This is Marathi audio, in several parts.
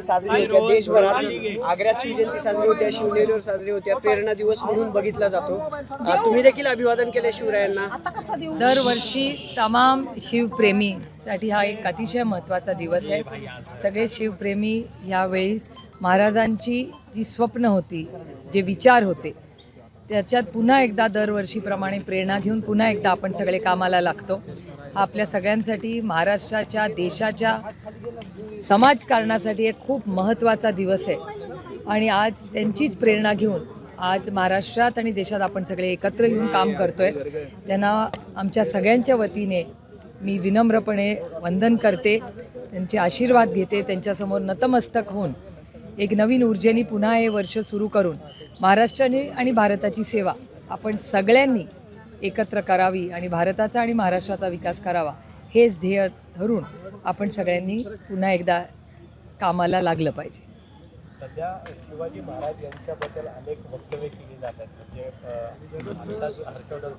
शिवजयंती साजरी होत्या देशभरात आग्र्यात शिवजयंती साजरी होत्या शिवनेरीवर साजरी होत्या प्रेरणा दिवस म्हणून बघितला जातो. तुम्ही देखील अभिवादन केलं शिवरायांना? दरवर्षी तमाम शिवप्रेमीसाठी हा एक अतिशय महत्त्वाचा दिवस आहे. सगळे शिवप्रेमी ह्यावेळी महाराजांची जी स्वप्न होती जे विचार होते त्याच्यात पुन्हा एकदा दरवर्षीप्रमाणे प्रेरणा घेऊन पुन्हा एकदा आपण सगळे कामाला लागतो. हा आपल्या सगळ्यांसाठी महाराष्ट्राच्या देशाच्या समाजकारणासाठी एक खूप महत्त्वाचा दिवस आहे. आणि आज त्यांचीच प्रेरणा घेऊन आज महाराष्ट्रात आणि देशात आपण सगळे एकत्र येऊन काम करतो आहे त्यांना आमच्या सगळ्यांच्या वतीने मी विनम्रपणे वंदन करते. त्यांचे आशीर्वाद घेते. त्यांच्यासमोर नतमस्तक होऊन एक नवीन ऊर्जेने पुन्हा हे वर्ष सुरू करून महाराष्ट्राने आणि भारताची सेवा आपण सगळ्यांनी एकत्र करावी आणि भारताचा आणि महाराष्ट्राचा विकास करावा. हेच ध्येय धरून आपण सगळ्यांनी पुन्हा एकदा कामाला लागलं पाहिजे. सध्या शिवाजी महाराज यांच्याबद्दल अनेक वक्तव्य केली म्हणजे हर्षवर्धन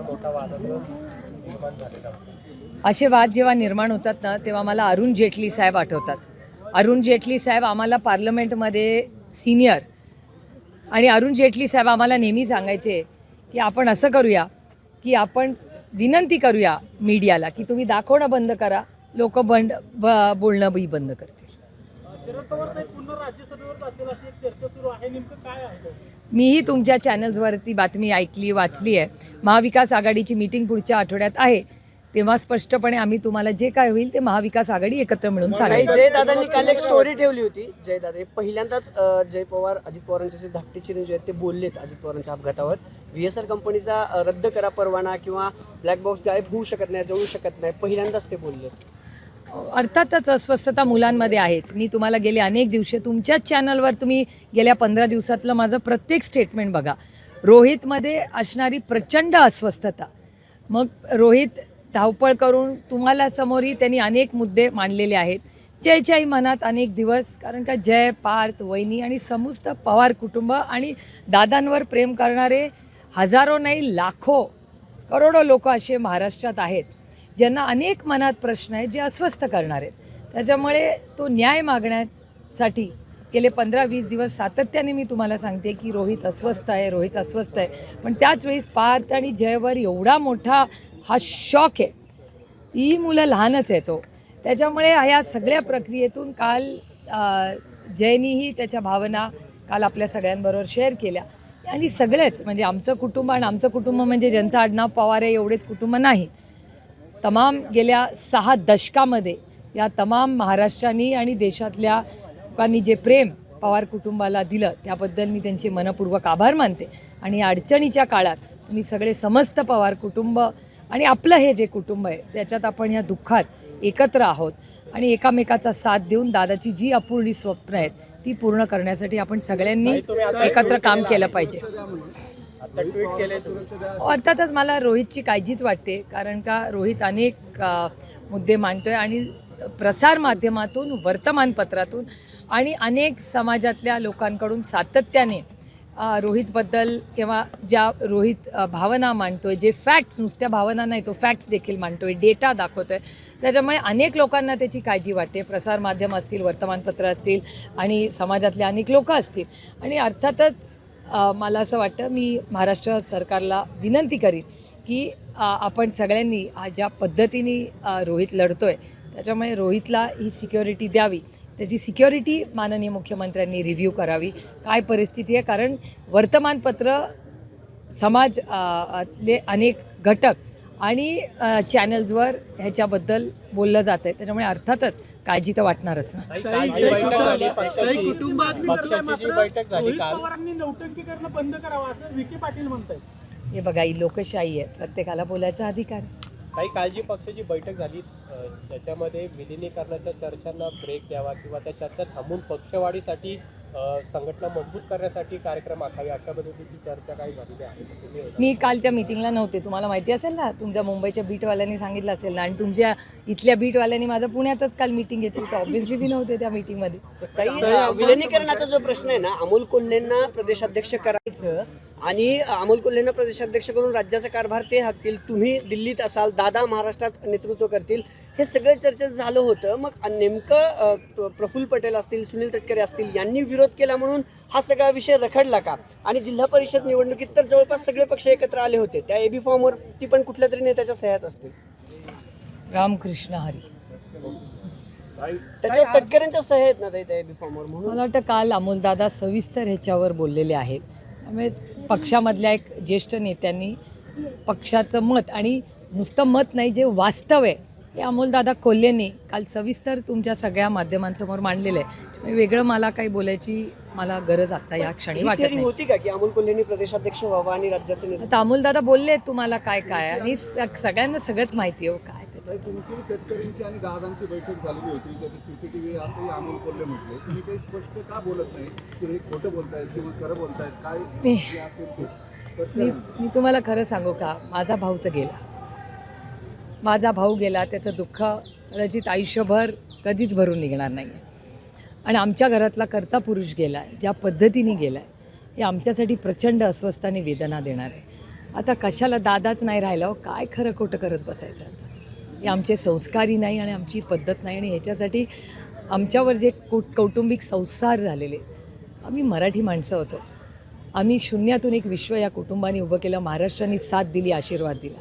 मोठा वाद निर्माण झालेला असे वाद जेव्हा निर्माण होतात ना तेव्हा मला अरुण जेटली साहेब आठवतात. अरुण जेटली साहेब आम्हाला पार्लमेंटमध्ये सिनियर. आणि अरुण जेटली साहेब आम्हाला नेहमी सांगायचे की आपण असं करूया की आपण विनंती करूया मीडियाला की तुम्ही दाखवणं बंद करा. लोक बंड ब बोलणं बी बंद करतील. शरद पवार साहेब पुन्हा राज्यसभेवर जातील अशी एक चर्चा सुरू आहे. नेमकं काय आहे? ते? मीही तुमच्या चॅनल्सवरती बातमी ऐकली वाचली आहे. महाविकास आघाडीची मीटिंग पुढच्या आठवड्यात आहे. तेव्हा स्पष्टपणे आम्ही तुम्हाला जे काय होईल ते महाविकास आघाडी एकत्र मिळून काही सांगायचं जय दादांनी काल एक स्टोरी ठेवली होती. जय दादा पहिल्यांदाच अं, जय पवार अजित पवारांचे जे धाकटे चिरंजीव आहेत ते बोललेत अजित पवारांच्या अपघातावर. व्ही एस आर कंपनीचा रद्द करा परवाना किंवा ब्लॅक बॉक्स गायब होऊ शकत नाही जळू शकत नाही पहिल्यांदाच ते बोलले. अर्थातच अस्वस्थता मुलांमध्ये आहेच. मी तुम्हाला गेले अनेक दिवशी तुमच्याच चॅनलवर तुम्ही गेल्या पंधरा दिवसातलं माझं प्रत्येक स्टेटमेंट बघा. रोहितमध्ये असणारी प्रचंड अस्वस्थता. मग रोहित धावपळ करून तुम्हाला समोरही त्यांनी अनेक मुद्दे मांडलेले आहेत. जयच्याही मनात अनेक दिवस कारण का जय पार्थ वहिनी आणि समस्त पवार कुटुंब आणि दादांवर प्रेम करणारे हजारो नाही लाखो करोडो लोक असे महाराष्ट्रात आहेत ज्यांना अनेक मनात प्रश्न आहेत जे अस्वस्थ करणार आहेत. त्याच्यामुळे तो न्याय मागण्यासाठी गेले पंधरा वीस दिवस सातत्याने मी तुम्हाला सांगते की रोहित अस्वस्थ आहे रोहित अस्वस्थ आहे. पण त्याच वेळेस पार्थ आणि जयवर एवढा मोठा हा शॉक आहे. ही मुलं लहानच आहे तो. त्याच्यामुळे ह्या सगळ्या प्रक्रियेतून काल जयनीही त्याच्या भावना काल आपल्या सगळ्यांबरोबर शेअर केल्या. आणि सगळेच म्हणजे आमचं कुटुंब आणि आमचं कुटुंब म्हणजे ज्यांचं आडनाव पवार आहे एवढेच कुटुंब नाही. तमाम गेल्या सहा दशकामध्ये या तमाम महाराष्ट्रानी आणि देशातल्या लोकांनी जे प्रेम पवार कुटुंबाला दिलं त्याबद्दल मी त्यांचे मनपूर्वक आभार मानते. आणि या अडचणीच्या काळात तुम्ही सगळे समस्त पवार कुटुंब आणि आपलं हे जे कुटुंब आहे त्याच्यात आपण ह्या दुःखात एकत्र आहोत. आणि एकामेकाचा साथ देऊन दादाची जी अपूर्णी स्वप्न आहेत ती पूर्ण करण्यासाठी आपण सगळ्यांनी एकत्र काम केलं पाहिजे. अर्थातच मला रोहितची काळजीच वाटते कारण का रोहित अनेक मुद्दे मांडतोय आणि प्रसार माध्यमातून वर्तमानपत्रातून आणि अनेक समाजातल्या लोकांकडून सातत्याने रोहितबद्दल किंवा ज्या रोहित भावना भावना मांडतोय जे फॅक्ट्स नुसत्या भावना नाही तो फॅक्ट्स देखील मांडतोय डेटा दाखवतोय. त्याच्यामुळे अनेक लोकांना त्याची काळजी वाटते. प्रसारमाध्यम असतील वर्तमानपत्र असतील आणि समाजातले अनेक लोक असतील. आणि अर्थातच मला असं वाटतं मी महाराष्ट्र सरकारला विनंती करीन की आपण सगळ्यांनी ज्या पद्धतीने रोहित रोहित लढतोय त्याच्यामुळे रोहितला ही सिक्युरिटी द्यावी. त्याची सिक्युरिटी माननीय मुख्यमंत्र्यांनी रिव्ह्यू करावी. काय परिस्थिती आहे? कारण वर्तमानपत्र समाज अ, आतले अनेक घटक आणि चॅनल्सवर ह्याच्याबद्दल बोललं जात आहे. त्याच्यामुळे अर्थातच काळजी तर वाटणारच ना. हे बघा ही लोकशाही आहे. प्रत्येकाला बोलायचा अधिकार आहे. काही कालची पक्षाची बैठक झाली. त्याच्यामध्ये विलिनीकरणाच्या चर्चांना ब्रेक द्यावा किंवा त्या चर्चा थांबून पक्षवाढीसाठी संघटना मजबूत करण्यासाठी कार्यक्रम आखावे अशा पद्धतीची चर्चा काही झालेली आहे. होता. मी काल त्या मीटिंगला नव्हते. तुम्हाला माहिती असेल ना तुमच्या मुंबईच्या बीटवाल्यांनी सांगितलं असेल ना आणि तुमच्या इथल्या बीटवाल्यांनी माझं पुण्यातच काल मीटिंग घेतली तर ऑब्व्हियसली मी नव्हते त्या मीटिंगमध्ये विलिनीकरणाचा जो प्रश्न आहे ना अमोल कोल्हेंना प्रदेशाध्यक्ष करायचं आणि अमोल कोल्हेंना प्रदेशाध्यक्ष करून राज्याचा कारभार ते हाकतील. तुम्ही दिल्लीत असाल दादा महाराष्ट्रात नेतृत्व करतील. हे सगळं चर्चेत झालं होतं. मग नेमकं प्रफुल्ल पटेल असतील सुनील तटकरे असतील यांनी विरोध केला म्हणून हा सगळा विषय रखडला का? आणि जिल्हा परिषद निवडणुकीत तर जवळपास सगळे पक्ष एकत्र आले होते. त्या एबी फॉर्मवर ती पण कुठल्या तरी नेत्याच्या सह्याच असतील. रामकृष्ण हरी. त्याच्यावर तटकऱ्यांच्या सह्या आहेत ना त्या एबी फॉर्मवर म्हणून? मला वाटतं काल अमोलदादा सविस्तर ह्याच्यावर बोललेले आहेत. त्यामुळे पक्षामधल्या एक ज्येष्ठ नेत्यांनी पक्षाचं मत आणि नुसतं मत नाही जे वास्तव आहे हे अमोलदादा कोल्हेंनी काल सविस्तर तुमच्या सगळ्या माध्यमांसमोर मांडलेलं आहे. वेगळं मला काही बोलायची मला गरज आत्ता या क्षणी वाटत होती का की अमोल कोल्हेंनी प्रदेशाध्यक्ष व्हावा आणि राज्याचे आता अमोलदादा बोलले तुम्हाला काय काय आणि सगळ्यांना सगळंच माहिती आहे हो काय तुमची आणि दादांची बैठक झालेली होती. त्याची सीसीटीव्ही असंही अमोल कोल्हे म्हटले. तुम्ही काही स्पष्ट का बोलत नाही? की हे खोटं बोलतायत किंवा खरं बोलतायत? काय असेल ते? मी मी तुम्हाला खरं सांगू का? माझा भाऊ तर गेला. माझा भाऊ गेला त्याचं दुःख कदाचित आयुष्यभर कधीच भरून निघणार नाही आहे आणि आमच्या घरातला कर्ता पुरुष गेला आहे ज्या पद्धतीने गेला आहे हे आमच्यासाठी प्रचंड अस्वस्थ आणि वेदना देणार. आहे आता कशाला दादाच नाही राहिला हो काय खरं खोटं करत बसायचं आता? हे आमचे संस्कारही नाही आणि आमची पद्धत नाही आणि ह्याच्यासाठी आमच्यावर जे कौ कौटुंबिक संसार झालेले आम्ही मराठी माणसं होतो. आम्ही शून्यातून एक विश्व या कुटुंबाने उभं केलं महाराष्ट्राने साथ दिली आशीर्वाद दिला.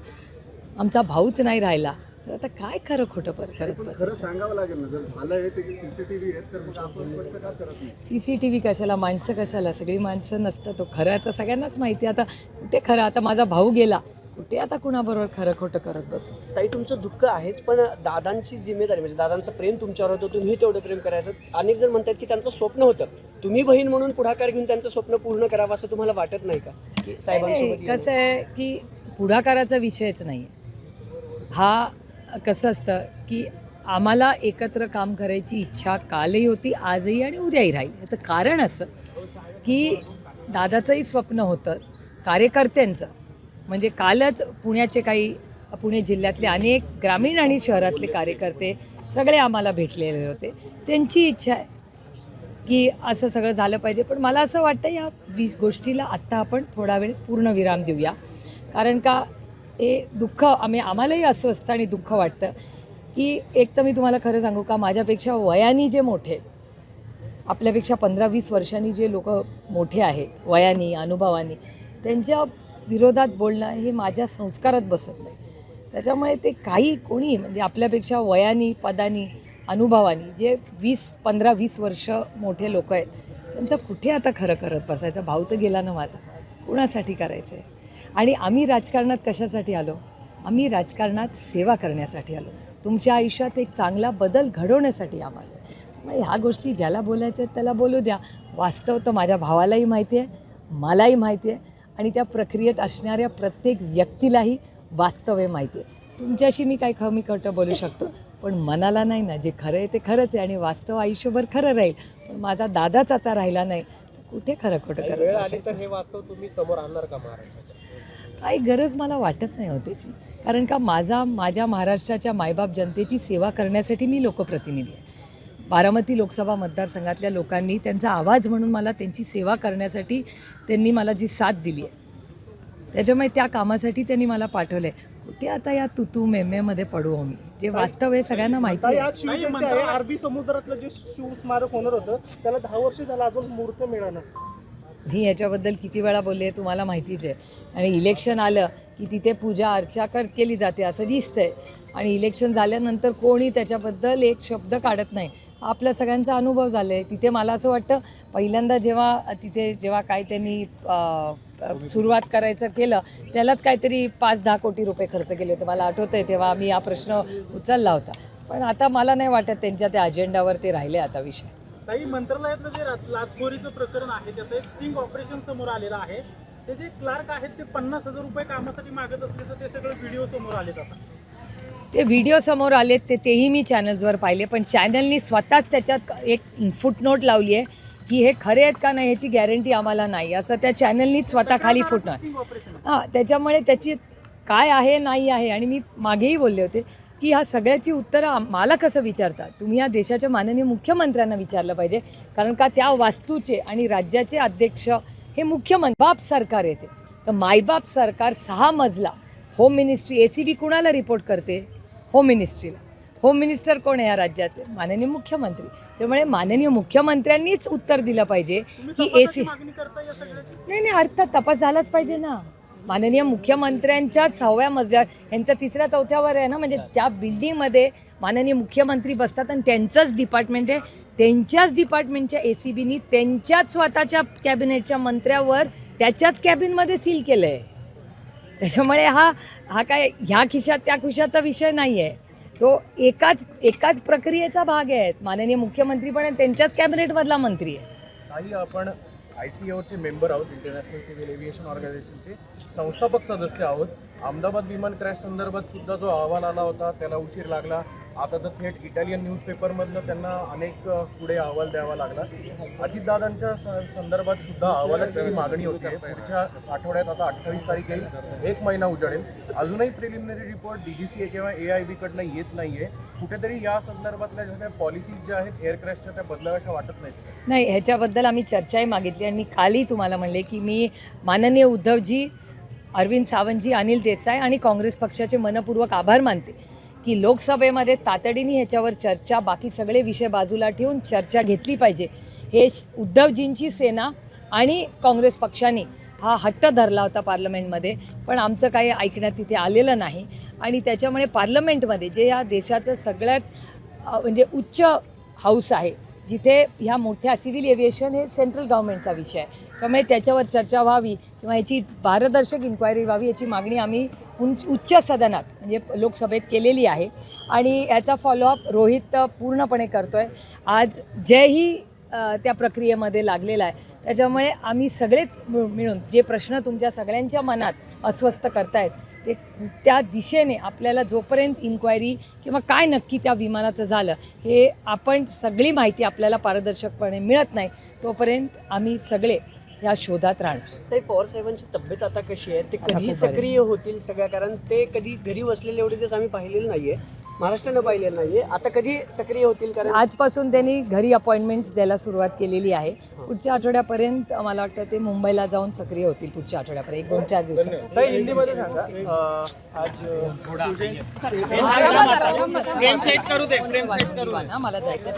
आमचा भाऊच नाही राहिला. तर आता काय खरं खोटं पर करत सांगावं लागेल सी सी टी व्ही कशाला माणसं कशाला? सगळी माणसं नसतं तो खरं आता सगळ्यांनाच माहिती आता कुठे खरं आता माझा भाऊ गेला. कुठे आता कुणाबरोबर खरं खोटं करत बसू? ताई तुमचं दुःख आहेच पण दादांची जिम्मेदारी म्हणजे दादांचं प्रेम तुमच्यावर होतं तुम्ही तेवढं प्रेम करायचं. अनेक जण म्हणतात की त्यांचं स्वप्न होतं. तुम्ही बहीण म्हणून पुढाकार घेऊन त्यांचं स्वप्न पूर्ण करावं असं तुम्हाला वाटत नाही का? की साहेबांसोबत कसं आहे की पुढाकाराचा विषयच नाही. हा कसं असतं की आम्हाला एकत्र काम करायची इच्छा कालही होती आजही आणि उद्याही राहील. याचं कारण असं की दादाचंही स्वप्न होतंच कार्यकर्त्यांचं. म्हणजे कालच पुण्याचे काही पुणे जिल्ह्यातले अनेक ग्रामीण आणि शहरातले कार्यकर्ते सगळे आम्हाला भेटलेले होते. त्यांची इच्छा आहे की असं सगळं झालं पाहिजे. पण मला असं वाटतं या वि गोष्टीला आत्ता आपण थोडा वेळ पूर्ण विराम देऊया. कारण का हे दुःख आम्ही आम्हालाही अस्वस्थ आणि दुःख वाटतं की एक तर मी तुम्हाला खरं सांगू का माझ्यापेक्षा वयानी जे मोठे आपल्यापेक्षा पंधरा वीस वर्षांनी जे लोक मोठे आहेत वयानी अनुभवानी त्यांच्या विरोधात बोलणं हे माझ्या संस्कारात बसत नाही. त्याच्यामुळे ते काही कोणी म्हणजे आपल्यापेक्षा वयानी पदानी अनुभवानी जे वीस पंधरा वीस वर्ष मोठे लोक आहेत त्यांचं कुठे आता खरं करत बसायचं? भाऊ तर गेला ना माझा. कुणासाठी करायचं आहे आणि आम्ही राजकारणात कशासाठी आलो? आम्ही राजकारणात सेवा करण्यासाठी आलो. तुमच्या आयुष्यात एक चांगला बदल घडवण्यासाठी आम्हाला. त्यामुळे ह्या गोष्टी ज्याला बोलायच्या आहेत त्याला बोलू द्या. वास्तव तर माझ्या भावालाही माहिती आहे मलाही माहिती आहे. आणि त्या प्रक्रियेत असणाऱ्या प्रत्येक व्यक्तीलाही वास्तव आहे माहिती आहे. तुमच्याशी मी काही कमी खोटं बोलू शकतो पण मनाला नाही ना जे खरं आहे ते खरंच आहे आणि वास्तव आयुष्यभर खरं राहील. पण माझा दादाच आता राहिला नाही तर कुठे खरं खोटं करत वेळ आली बसायचं तर हे वास्तव तुम्ही समोर आणणार का महाराष्ट्राच्या? काही गरज मला वाटत नाही हो त्याची कारण का माझा माझ्या महाराष्ट्राच्या मायबाप जनतेची सेवा करण्यासाठी मी लोकप्रतिनिधी आहे. बारामती लोकसभा मतदारसंघातल्या लोकांनी त्यांचा आवाज म्हणून मला त्यांची सेवा करण्यासाठी त्यांनी मला जी साथ दिली आहे त्याच्यामुळे त्या कामासाठी त्यांनी मला पाठवलं आहे कुठे आता या तुतू मेमेमध्ये पडू हो मी जे वास्तव आहे सगळ्यांना माहिती आहे. अरबी समुद्रातलं जे शिव स्मारक होणार होतं त्याला दहा वर्ष झालं अजून मूर्त मिळालं मी याच्याबद्दल किती वेळा बोलले तुम्हाला माहितीच आहे. आणि इलेक्शन आलं की तिथे पूजा अर्चा कर केली जाते असं दिसतंय. आणि इलेक्शन झाल्यानंतर कोणी त्याच्याबद्दल एक शब्द काढत नाही. आपल्या सगळ्यांचा अनुभव झाला आहे तिथे मला असं वाटतं पहिल्यांदा जेव्हा तिथे जेव्हा काय त्यांनी सुरुवात करायचं केलं त्यालाच काहीतरी पाच दहा कोटी रुपये खर्च केले होते. मला आठवतं आहे तेव्हा आम्ही हा प्रश्न उचलला होता. पण आता मला नाही वाटत त्यांच्या त्या अजेंडावर ते राहिले आता विषय. काही मंत्रालयातलं जे लाचखोरीचं प्रकरण आहे त्याचं एक स्टिंग ऑपरेशन समोर आलेलं आहे. ते जे क्लार्क आहेत ते पन्नास हजार रुपये कामासाठी मागत असल्याचं ते सगळं व्हिडिओ समोर आले आता. ते व्हिडिओ समोर आलेत ते तेही मी चॅनल्सवर पाहिले पण चॅनलनी स्वतःच त्याच्यात एक फुटनोट लावली आहे की हे खरे आहेत का नाही ह्याची गॅरंटी आम्हाला नाही. असं त्या चॅनलनीच स्वतः खाली ऑपरेशन हां त्याच्यामुळे त्याची काय आहे नाही आहे आणि मी मागेही बोलले होते की ह्या सगळ्याची उत्तरं मला कसं विचारतात? तुम्ही या देशाच्या माननीय मुख्यमंत्र्यांना विचारलं पाहिजे कारण का त्या वास्तूचे आणि राज्याचे अध्यक्ष हे मुख्यमंत्री बाप सरकार येते. तर मायबाप सरकार सहा मजला. Home ministry A C B कुणाला रिपोर्ट करते? होम मिनिस्ट्रीला होम मिनिस्टर कोण आहे या राज्याचे? माननीय मुख्यमंत्री. त्यामुळे माननीय मुख्यमंत्र्यांनीच उत्तर दिलं पाहिजे की या सगळ्याची? नाही नाही अर्थात तपास झालाच पाहिजे ना. माननीय मुख्यमंत्र्यांच्या सहाव्या मजल्यावर यांचा तिसऱ्या चौथ्यावर आहे ना म्हणजे त्या बिल्डिंगमध्ये माननीय मुख्यमंत्री बसतात आणि त्यांचंच डिपार्टमेंट आहे. त्यांच्याच डिपार्टमेंटच्या ए सी बीनी त्यांच्याच स्वतःच्या कॅबिनेटच्या मंत्र्यावर त्याच्याच कॅबिनमध्ये सील केलं आहे त्याच्यामुळे हा हा काय ह्या खिशात त्या खिशाचा विषय नाही आहे तो एकाच एकाच प्रक्रियेचा भाग आहे. माननीय मुख्यमंत्री पण त्यांच्याच कॅबिनेटमधला मंत्री आहे. काही आपण आय सी ओचे मेंबर आहोत इंटरनॅशनल सिव्हिल एव्हिएशन ऑर्गनायझेशनचे संस्थापक सदस्य आहोत. अहमदाबाद विमान क्रॅश संदर्भात सुद्धा जो अहवाल आला होता त्याला उशीर लागला. आता तर थेट इटालियन न्यूजपेपरमधनं त्यांना अनेक पुढे अहवाल द्यावा लागला. अजितदादांच्या स- संदर्भात सुद्धा अहवालाची जी मागणी होती. पुढच्या आठवड्यात आता अठ्ठावीस तारीख येईल. एक महिना उजाडेल. अजूनही preliminary report D G C किंवा ए आय बीकडनं येत नाही आहे कुठेतरी या संदर्भातल्या ज्या काही पॉलिसीज ज्या आहेत एअरक्रॅशच्या त्या बदलाव्याशा वाटत नाहीत. नाही ह्याच्याबद्दल आम्ही चर्चाही मागितली आणि मी कालही तुम्हाला म्हणले की मी माननीय उद्धवजी अरविंद सावंतजी अनिल देसाई आणि काँग्रेस पक्षाचे मनपूर्वक आभार मानते. की लोकसभेमध्ये तातडीने ह्याच्यावर चर्चा बाकी सगळे विषय बाजूला ठेवून चर्चा घेतली पाहिजे. हे उद्धवजींची सेना आणि काँग्रेस पक्षाने हा हट्ट धरला होता पार्लमेंटमध्ये पण आमचं काही ऐकण्यात तिथे आलेलं नाही. आणि त्याच्यामुळे पार्लमेंटमध्ये जे या देशाचं सगळ्यात म्हणजे उच्च हाऊस आहे जिथे ह्या मोठ्या सिव्हिल एव्हिएशन हे सेंट्रल गव्हर्नमेंटचा विषय आहे. त्यामुळे त्याच्यावर चर्चा व्हावी किंवा याची पारदर्शक इन्क्वायरी व्हावी याची मागणी आम्ही उंच उच्च सदनात म्हणजे लोकसभेत केलेली आहे. आणि याचा फॉलोअप रोहित पूर्णपणे करतो आहे आज जयही त्या प्रक्रियेमध्ये लागलेला आहे. त्याच्यामुळे आम्ही सगळेच मिळून जे प्रश्न तुमच्या सगळ्यांच्या मनात अस्वस्थ करतायत ते त्या दिशेने आपल्याला जोपर्यंत इन्क्वायरी किंवा काय नक्की त्या विमानाचं झालं हे आपण सगळी माहिती आपल्याला पारदर्शकपणे मिळत नाही तोपर्यंत आम्ही सगळे ह्या शोधात राहणार. ताई पवार साहेबांची तब्येत आता कशी आहे? ते कधी. सक्रिय होतील सगळ्या? कारण ते कधी घरी बसलेले एवढे दिवस आम्ही पाहिलेलं नाहीये. महाराष्ट्रानं पाहिलेलं नाहीये. आता कधी सक्रिय होतील? कारण आजपासून त्यांनी घरी अपॉइंटमेंट्स द्यायला सुरुवात केलेली आहे. पुढच्या आठवड्यापर्यंत मला वाटतं ते मुंबईला जाऊन सक्रिय होतील पुढच्या आठवड्यापर्यंत. एक दोन चार दिवसात. हिंदीमध्ये सांगा. आज मला जायचं